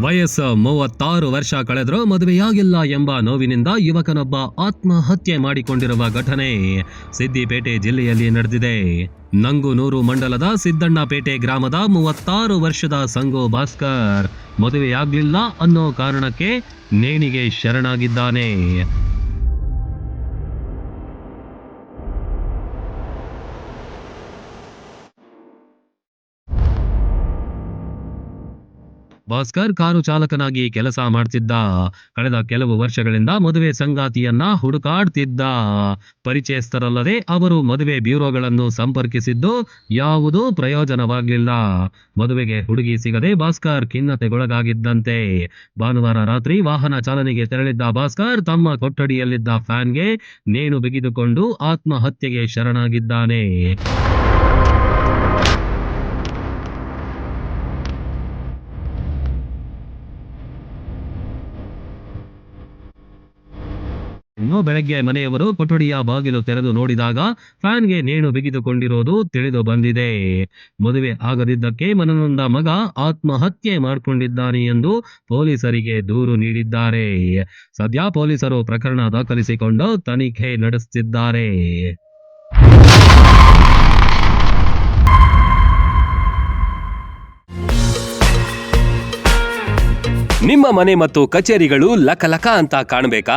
ವಯಸ್ಸು ಮೂವತ್ತಾರು ವರ್ಷ ಕಳೆದರೂ ಮದುವೆಯಾಗಿಲ್ಲ ಎಂಬ ನೋವಿನಿಂದ ಯುವಕನೊಬ್ಬ ಆತ್ಮಹತ್ಯೆ ಮಾಡಿಕೊಂಡಿರುವ ಘಟನೆ ಸಿದ್ದಿಪೇಟೆ ಜಿಲ್ಲೆಯಲ್ಲಿ ನಡೆದಿದೆ. ನಂಗುನೂರು ಮಂಡಲದ ಸಿದ್ದಣ್ಣಪೇಟೆ ಗ್ರಾಮದ ಮೂವತ್ತಾರು ವರ್ಷದ ಸಂಗು ಭಾಸ್ಕರ್ ಮದುವೆಯಾಗಲಿಲ್ಲ ಅನ್ನೋ ಕಾರಣಕ್ಕೆ ನೇಣಿಗೆ ಶರಣಾಗಿದ್ದಾನೆ. ಭಾಸ್ಕರ್ ಕಾರು ಚಾಲಕನಾಗಿ ಕೆಲಸ ಮಾಡ್ತಿದ್ದ. ಕಳೆದ ಕೆಲವು ವರ್ಷಗಳಿಂದ ಮದುವೆ ಸಂಗಾತಿಯನ್ನ ಹುಡುಕಾಡ್ತಿದ್ದ. ಪರಿಚಯಸ್ಥರಲ್ಲದೆ ಅವರು ಮದುವೆ ಬ್ಯೂರೋಗಳನ್ನು ಸಂಪರ್ಕಿಸಿದ್ದು ಯಾವುದೂ ಪ್ರಯೋಜನವಾಗಲಿಲ್ಲ ಮದುವೆಗೆ ಹುಡುಗಿ ಸಿಗದೆ ಭಾಸ್ಕರ್ ಖಿನ್ನತೆಗೊಳಗಾಗಿದ್ದಂತೆ. ಭಾನುವಾರ ರಾತ್ರಿ ವಾಹನ ಚಾಲನೆಗೆ ತೆರಳಿದ್ದ ಭಾಸ್ಕರ್ ತಮ್ಮ ಕೊಠಡಿಯಲ್ಲಿದ್ದ ಫ್ಯಾನ್ಗೆ ನೇಣು ಬಿಗಿದುಕೊಂಡು ಆತ್ಮಹತ್ಯೆಗೆ ಶರಣಾಗಿದ್ದಾನೆ. ಇನ್ನು ಬೆಳಗ್ಗೆ ಮನೆಯವರು ಕೊಠಡಿಯ ಬಾಗಿಲು ತೆರೆದು ನೋಡಿದಾಗ ಫ್ಯಾನ್ಗೆ ನೇಣು ಬಿಗಿದುಕೊಂಡಿರೋದು ತಿಳಿದು ಬಂದಿದೆ. ಮದುವೆ ಆಗದಿದ್ದಕ್ಕೆ ಮನನೊಂದ ಮಗ ಆತ್ಮಹತ್ಯೆ ಮಾಡಿಕೊಂಡಿದ್ದಾನೆ ಎಂದು ಪೊಲೀಸರಿಗೆ ದೂರು ನೀಡಿದ್ದಾರೆ. ಸದ್ಯ ಪೊಲೀಸರು ಪ್ರಕರಣ ದಾಖಲಿಸಿಕೊಂಡು ತನಿಖೆ ನಡೆಸುತ್ತಿದ್ದಾರೆ ನಿಮ್ಮ ಮನೆ ಮತ್ತು ಕಚೇರಿಗಳು ಲಕಲಕ ಅಂತ ಕಾಣಬೇಕಾ?